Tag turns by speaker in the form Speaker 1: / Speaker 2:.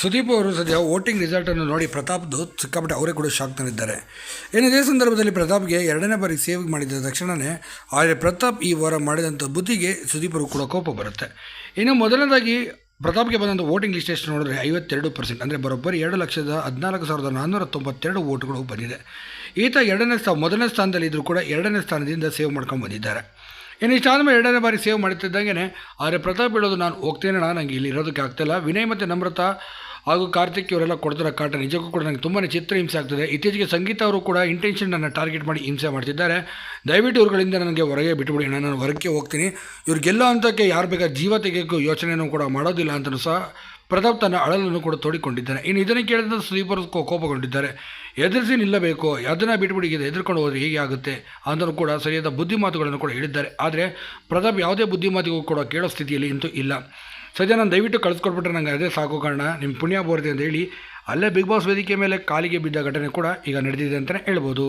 Speaker 1: ಸುದೀಪ್ ಅವರು ಸದ್ಯ ವೋಟಿಂಗ್ ರಿಸಲ್ಟನ್ನು ನೋಡಿ ಪ್ರತಾಪ್ದು ಸಿಕ್ಕಾಪಟ್ಟೆ ಅವರೇ ಕೂಡ ಶಾಕ್ನಲ್ಲಿದ್ದಾರೆ ಇನ್ನು ಇದೇ ಸಂದರ್ಭದಲ್ಲಿ ಪ್ರತಾಪ್ಗೆ ಎರಡನೇ ಬಾರಿ ಸೇವ್ ಮಾಡಿದ ತಕ್ಷಣವೇ ಆದರೆ ಪ್ರತಾಪ್ ಈ ವಾರ ಮಾಡಿದಂಥ ಬುದ್ಧಿಗೆ ಸುದೀಪರು ಕೂಡ ಕೋಪ ಬರುತ್ತೆ. ಇನ್ನು ಮೊದಲನೇದಾಗಿ ಪ್ರತಾಪ್ಗೆ ಬಂದಂಥ ವೋಟಿಂಗ್ ಲಿಸ್ಟ್ ಎಷ್ಟು ನೋಡಿದ್ರೆ ಐವತ್ತೆರಡು ಪರ್ಸೆಂಟ್ ಅಂದರೆ ಬರೋಬ್ಬರಿ ಎರಡು ಲಕ್ಷದ ಹದಿನಾಲ್ಕು ಸಾವಿರದ ನಾನ್ನೂರ ತೊಂಬತ್ತೆರಡು ವೋಟ್ಗಳು ಬಂದಿದೆ. ಈತ ಎರಡನೇ ಸ್ಥಾನ ಮೊದಲನೇ ಸ್ಥಾನದಲ್ಲಿ ಇದ್ದರೂ ಕೂಡ ಎರಡನೇ ಸ್ಥಾನದಿಂದ ಸೇವ್ ಮಾಡ್ಕೊಂಡು ಬಂದಿದ್ದಾರೆ. ಇನ್ನು ಮೇಲೆ ಎರಡನೇ ಬಾರಿ ಸೇವ್ ಮಾಡುತ್ತಿದ್ದಂಗೆ ಆದರೆ ಪ್ರತಾಪ್ ಹೇಳೋದು ನಾನು ಹೋಗ್ತೇನೆ, ನಾನು ನನಗೆ ಇಲ್ಲಿ ಇರೋದಕ್ಕೆ ಆಗ್ತಿಲ್ಲ. ವಿನಯ್ ಮತ್ತು ನಮ್ರತ ಹಾಗೂ ಕಾರ್ತಿಕ್ ಇವರೆಲ್ಲ ಕೊಡ್ತಿರೋ ಕಾಟ ನಿಜಕ್ಕೂ ಕೂಡ ನನಗೆ ತುಂಬಾ ಚಿತ್ರ ಹಿಂಸೆ ಆಗ್ತದೆ. ಇತ್ತೀಚೆಗೆ ಸಂಗೀತ ಅವರು ಕೂಡ ಇಂಟೆನ್ಷನ್ ನನ್ನ ಟಾರ್ಗೆಟ್ ಮಾಡಿ ಹಿಂಸೆ ಮಾಡ್ತಿದ್ದಾರೆ. ದಯವಿಟ್ಟು ಇವ್ರುಗಳಿಂದ ನನಗೆ ಹೊರಗೆ ಬಿಟ್ಟುಬಿಡಿ ನಾನು ಹೊರಕ್ಕೆ ಹೋಗ್ತೀನಿ. ಇವ್ರಿಗೆಲ್ಲ ಹಂತಕ್ಕೆ ಯಾರು ಬೇಕಾದ ಜೀವ ತೆಗೆಯೋಕ್ಕೂ ಯೋಚನೆಯನ್ನು ಕೂಡ ಮಾಡೋದಿಲ್ಲ ಅಂತಲೂ ಸಹ ಪ್ರತಾಪ್ ತನ್ನ ಅಳಲನ್ನು ಕೂಡ ತೋಡಿಕೊಂಡಿದ್ದಾನೆ. ಇನ್ನು ಇದನ್ನು ಕೇಳಿದ ಸ್ಲೀಪರ್ ಕೋಪಗೊಂಡಿದ್ದಾರೆ. ಎದುರಿಸಿ ನಿಲ್ಲಬೇಕು ಅದನ್ನು ಬಿಟ್ಬಿಡಿ ಇದು ಎದುರ್ಕೊಂಡು ಹೋದರೆ ಹೀಗೆ ಆಗುತ್ತೆ ಅಂದರೂ ಕೂಡ ಸರಿಯಾದ ಬುದ್ಧಿಮಾತುಗಳನ್ನು ಕೂಡ ಹೇಳಿದ್ದಾರೆ. ಆದರೆ ಪ್ರತಾಪ್ ಯಾವುದೇ ಬುದ್ಧಿಮಾತಿಗೂ ಕೂಡ ಕೇಳೋ ಸ್ಥಿತಿಯಲ್ಲಿ ಇಂತೂ ಇಲ್ಲ. ಸದ್ಯ ನಾನು ದಯವಿಟ್ಟು ಕಳಿಸ್ಕೊಟ್ಬಿಟ್ರೆ ನನಗೆ ಅದೇ ಸಾಕು ಕಾರಣ. ನಿಮ್ಮ ಪುಣ್ಯ ಬೋರ್ದೆ ಅಂತ ಹೇಳಿ, ಅಲ್ಲೇ ಬಿಗ್ ಬಾಸ್ ವೇದಿಕೆ ಮೇಲೆ ಕಾಲಿಗೆ ಬಿದ್ದ ಘಟನೆ ಕೂಡ ಈಗ ನಡೆದಿದೆ ಅಂತಲೇ ಹೇಳ್ಬೋದು.